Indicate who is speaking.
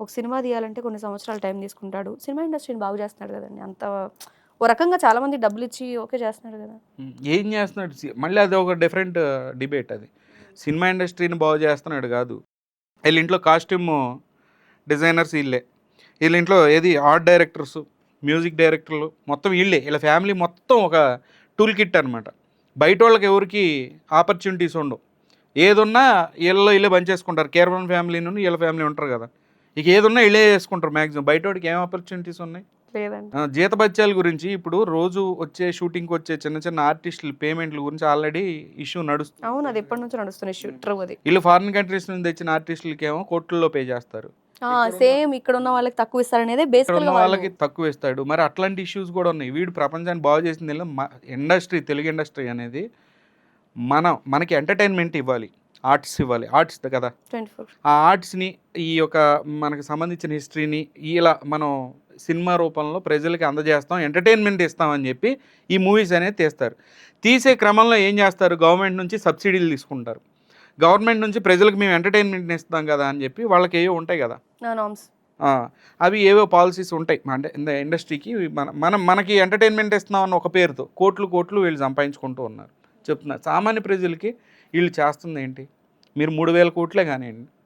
Speaker 1: ఒక సినిమా తీయాలంటే కొన్ని సంవత్సరాలు టైం తీసుకుంటాడు. సినిమా ఇండస్ట్రీని బాగు చేస్తున్నాడు కదండి. అంత ఓ రకంగా చాలా మంది డబ్బులు ఇచ్చి ఓకే చేస్తున్నాడు కదా.
Speaker 2: ఏం చేస్తున్నాడు? మళ్ళీ అది ఒక డిఫరెంట్ డిబేట్ uh, అది. సినిమా ఇండస్ట్రీని బాగు చేస్తున్నాడు కాదు. వీళ్ళ ఇంట్లో కాస్ట్యూమ్ డిజైనర్స్ వీళ్ళే. వీళ్ళ ఇంట్లో ఏది? ఆర్ట్ డైరెక్టర్స్ మ్యూజిక్ డైరెక్టర్లు మొత్తం వీళ్ళే. వీళ్ళ ఫ్యామిలీ మొత్తం ఒక టూల్ కిట్ అనమాట బయట వాళ్ళకి ఎవరికి ఆపర్చునిటీస్ ఉండవు. ఏదున్నా వీళ్ళలో వీళ్ళే పనిచేసుకుంటారు. కేరళ ఫ్యామిలీ నుండి వీళ్ళ ఫ్యామిలీ ఉంటారు కదా. ఇక ఏదున్నా వీళ్ళే చేసుకుంటారు మ్యాక్సిమం బయట వాడికి ఏం ఆపర్చునిటీస్ ఉన్నాయి?
Speaker 1: లేదండి.
Speaker 2: జీతభత్యాల గురించి ఇప్పుడు రోజు వచ్చే షూటింగ్కి వచ్చే చిన్న చిన్న ఆర్టిస్టుల పేమెంట్ల గురించి ఆల్రెడీ ఇష్యూ నడుస్తుంది.
Speaker 1: అవును అది ఎప్పటి నుంచో నడుస్తున్న ఇష్యూ ట్రూ అది.
Speaker 2: వీళ్ళు ఫారిన్ కంట్రీస్ నుంచి తెచ్చిన ఆర్టిస్టులకి ఏమో కోట్లలో పే చేస్తారు.
Speaker 1: సేమ్ ఇక్కడ ఉన్న వాళ్ళకి తక్కువ
Speaker 2: ఇక్కడ
Speaker 1: బేసికల్
Speaker 2: ఉన్న వాళ్ళకి తక్కువ ఇస్తాడు. మరి అట్లాంటి ఇష్యూస్ కూడా ఉన్నాయి. వీడు ప్రపంచాన్ని బాగు చేసింది ఇండస్ట్రీ తెలుగు ఇండస్ట్రీ అనేది మనం మనకి ఎంటర్టైన్మెంట్ ఇవ్వాలి. ఆర్ట్స్ ఇవ్వాలి. ఆర్ట్స్ కదా? ఆ ఆర్ట్స్ని ఈ యొక్క మనకు సంబంధించిన హిస్టరీని ఇలా మనం సినిమా రూపంలో ప్రజలకి అందజేస్తాం ఎంటర్టైన్మెంట్ ఇస్తామని చెప్పి ఈ మూవీస్ అనేది తీస్తారు. తీసే క్రమంలో ఏం చేస్తారు? గవర్నమెంట్ నుంచి సబ్సిడీలు తీసుకుంటారు. గవర్నమెంట్ నుంచి ప్రజలకు మేము ఎంటర్టైన్మెంట్ ఇస్తాం కదా అని చెప్పి వాళ్ళకి ఏవో ఉంటాయి కదా? అవి ఏవో పాలసీస్ ఉంటాయి. అంటే ఇండస్ట్రీకి మన మనం మనకి ఎంటర్టైన్మెంట్ ఇస్తున్నాం అన్న ఒక పేరుతో కోట్లు కోట్లు వీళ్ళు సంపాదించుకుంటూ ఉన్నారు. చెప్తున్నారు. సామాన్య ప్రజలకి వీళ్ళు చేస్తుంది ఏంటి? మీరు మూడు వేల కోట్లే కానివ్వండి.